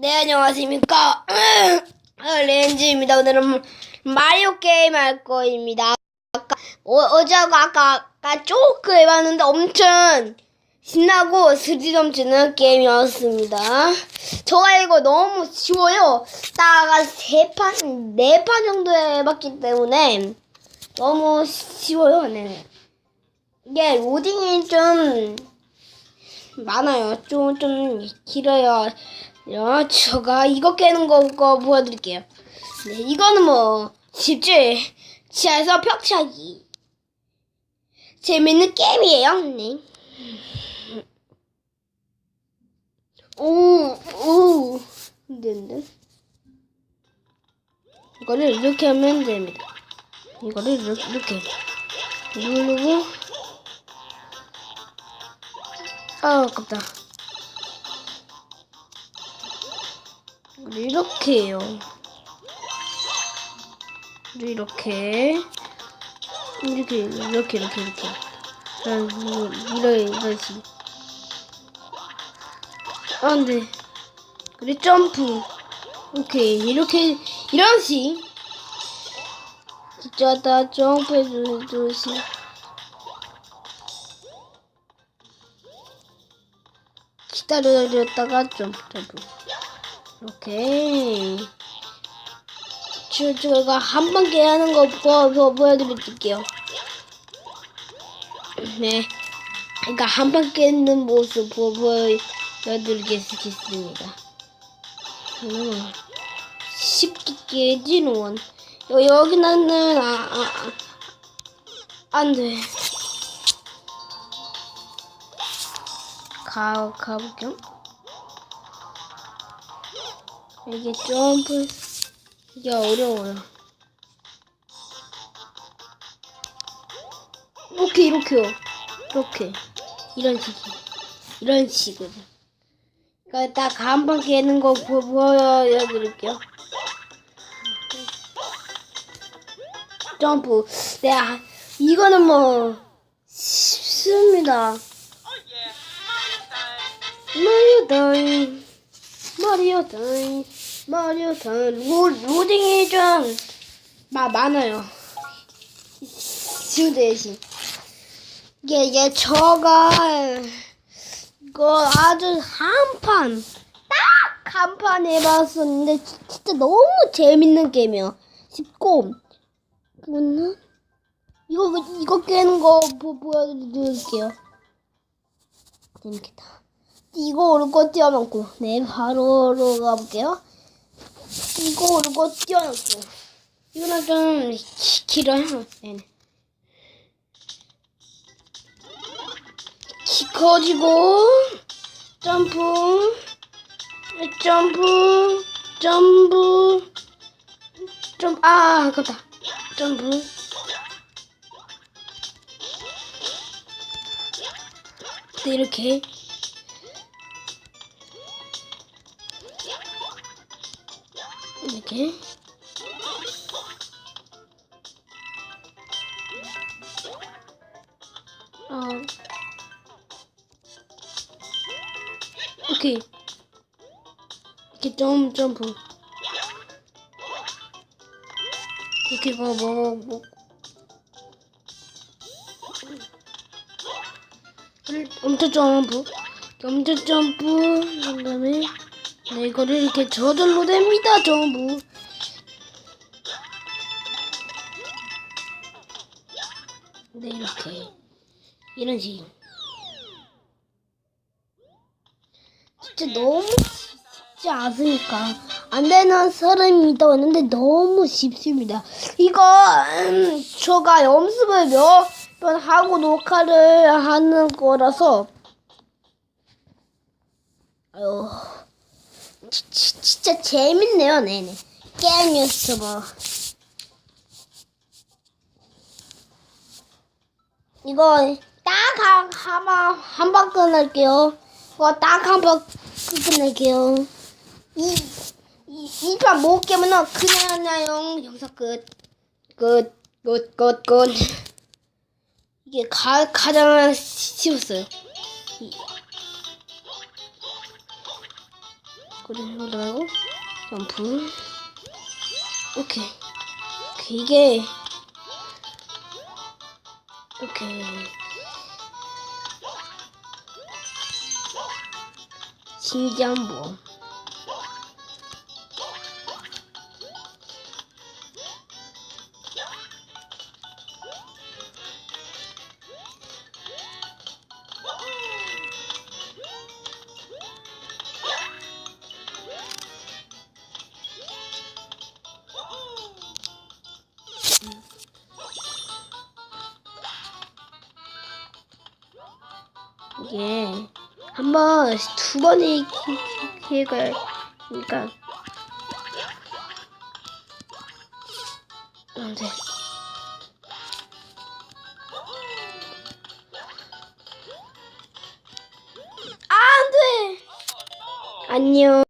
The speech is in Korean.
네, 안녕하십니까. 렌즈입니다. 오늘은 마리오 게임 할 거입니다. 아까, 어, 어제하고 아까, 아까 조금 해봤는데 엄청 신나고 스릴 넘치는 게임이었습니다. 저가 이거 너무 쉬워요. 딱세 판, 네 판 정도 해봤기 때문에 너무 쉬워요. 네. 이게 로딩이 좀 많아요. 좀, 좀 길어요. 야, 제가 이거 깨는 거, 거 보여드릴게요. 네, 이거는 뭐, 쉽지. 지하에서 벽차기. 재밌는 게임이에요, 네. 오, 오. 안 되는데. 이거를 이렇게 하면 됩니다. 이거를 이렇게, 이렇게. 누르고. 아, 아깝다. 이렇게 해요. 이렇게. 이렇게, 이렇게, 이렇게, 이렇게. 이런, 이런, 이런 식. 아, 안 돼. 그래, 점프. 오케이. 이렇게, 이런 식. 진짜 다 점프해 주듯이. 기다려줬다가 점프, 이렇게. 저, 제가 한번 깨하는 거 보, 보, 보여드릴게요. 네. 그러니까 한 번 깨는 모습 보, 보여드리겠습니다. 음, 쉽게 깨지는 원. 여, 여기는, 아, 아, 아, 안 돼. 가, 가볼게요. 이게 점프 이게 어려워요. 이렇게 이렇게요. 이렇게 이런 식이 이런 식으로. 그러니까 딱 한번 깨는 거 보- 보여드릴게요. 점프. 네, 아, 이거는 뭐 쉽습니다. 마리오 다잉. 마리오 다잉. 마리오. 로, 로딩이 좀 마, 많아요. 지금 대신. 이게, 이게 저가 이거 아주 한 판, 딱 한 판 해봤었는데 지- 진짜 너무 재밌는 게임이에요. 쉽고. 그거는 이거, 이거 깨는 거 보, 보여드릴게요. 재밌겠다. 이거 오르고 뛰어넘고 네 바로로 가볼게요 이거 오르고 뛰어넘고 이거는 좀 기- 길어요 네네. 키 커지고 점프 점프 점프 점프. 아 아깝다. 점프. 네, 이렇게 이렇게. 어. 오케이. 이렇게 점 점프. 이렇게 뭐뭐 뭐, 엄청 점프. 엄청 점프. 그 다음에 네, 이거를 이렇게 저절로 됩니다, 전부. 네, 이렇게. 이런 식. 진짜 너무 쉽지 않으니까. 안 되는 사람이 있다고 했는데 너무 쉽습니다. 이거, 음, 제가 연습을 몇 번 하고 녹화를 하는 거라서. 아유. 지, 지, 진짜 재밌네요, 네네. 게임 유튜버. 이거 딱 한, 한번 끊을게요. 이거 딱 한번 끊을게요. 이, 이, 이판 못 깨면은 그냥 나요. 영상 끝. 끝, 끝, 끝, 끝. 이게 가, 가장 쉬웠어요. 그래 올라가고 점프 오케이 이게. 오케이. 신기한 뭐 이게 한번 두 번의 기- 기회가 그러니까. 안돼 안돼! 안녕